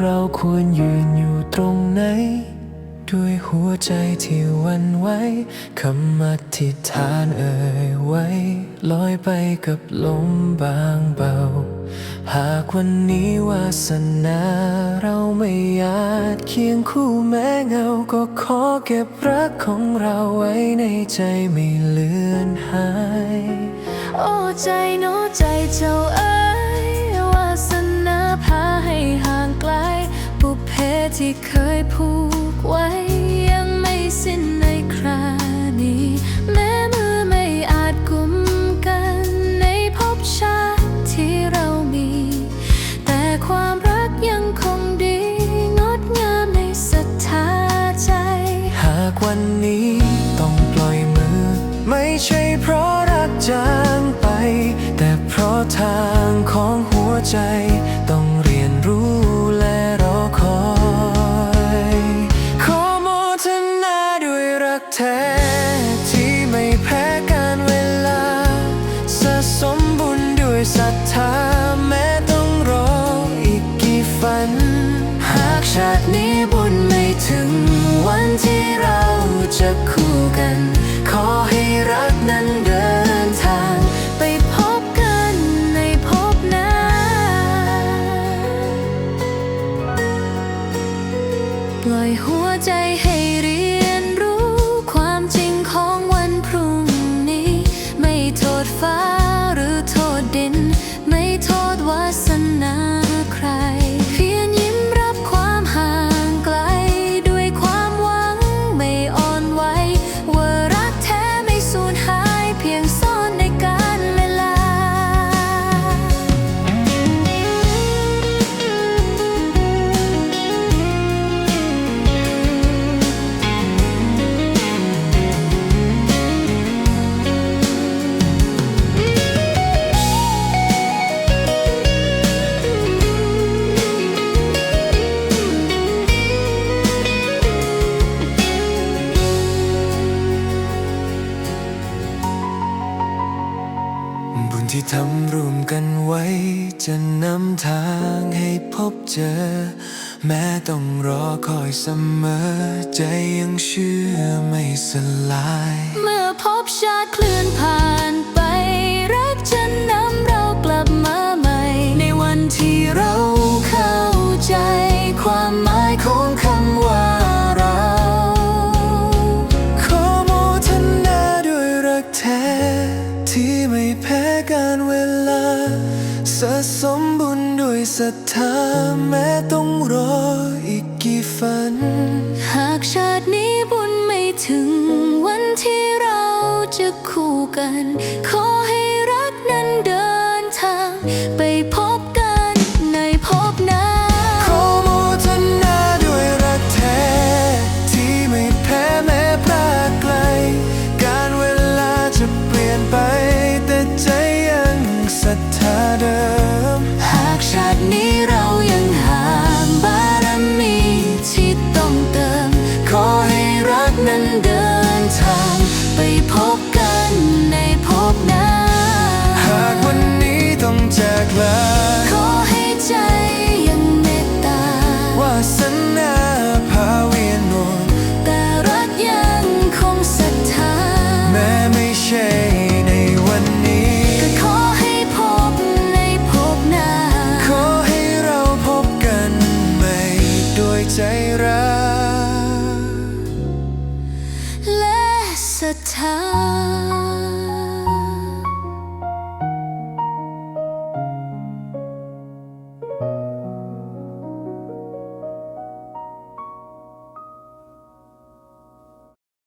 เราควรยืนอยู่ตรงไหน ด้วยหัวใจที่วันไหวคำอธิษฐานเอ่ยไว้ ลอยไปกับลมบางเบา หากวันนี้วาสนาเราไม่อาจเคียงคู่แม้เงา ก็ขอเก็บรักของเราไว้ในใจไม่เลือนหาย โอ้ใจโน้ใจเจ้าเอ๋ ที่เคยผูกไว้ ยังไม่สิ้นในครานี้ แม้มือไม่อาจกุมกันในภพชาติที่เรามี แต่ความรักยังคงดี งดงามในศรัทธาใจ หากวันนี้ต้องปล่อยมือ ไม่ใช่เพราะรักจางไป แต่เพราะทางของหัวใจ แท้ที่ไม่แพ้การเวลา สะสมบุญด้วยศรัทธาแม้ต้องรออีกกี่ฝัน หากชาตินี้บุญไม่ถึง วันที่เราจะคู่กัน ขอให้รักนั้นเดินทาง ไปพบกันในภพหน้า ปล่อยหัวใจให้เรี บุญที่ทำร่วมกันไว้ จะนำทางให้พบเจอ แม้ต้องรอคอยเสมอ ใจยังเชื่อไม่สลาย เมื่อพบชาติเคลื่อนผ่านไป ศรัทธาแม้ต้องรออีกกี่ฝัน หากชาตินี้บุญไม่ถึงวันที่เราจะคู่กัน ขอให้รักนั้นเดินทาง ไปพบกันในภพหน้า ขอโมทนาด้วยรักแท้ ที่ไม่แพ้แม้พลาดไกล การเวลาจะเปลี่ยนไป แต่ใจยังศรัทธาเดิม ทางไปพบกันในภพหน้า หากวันนี้ต้องจากลา ศธอ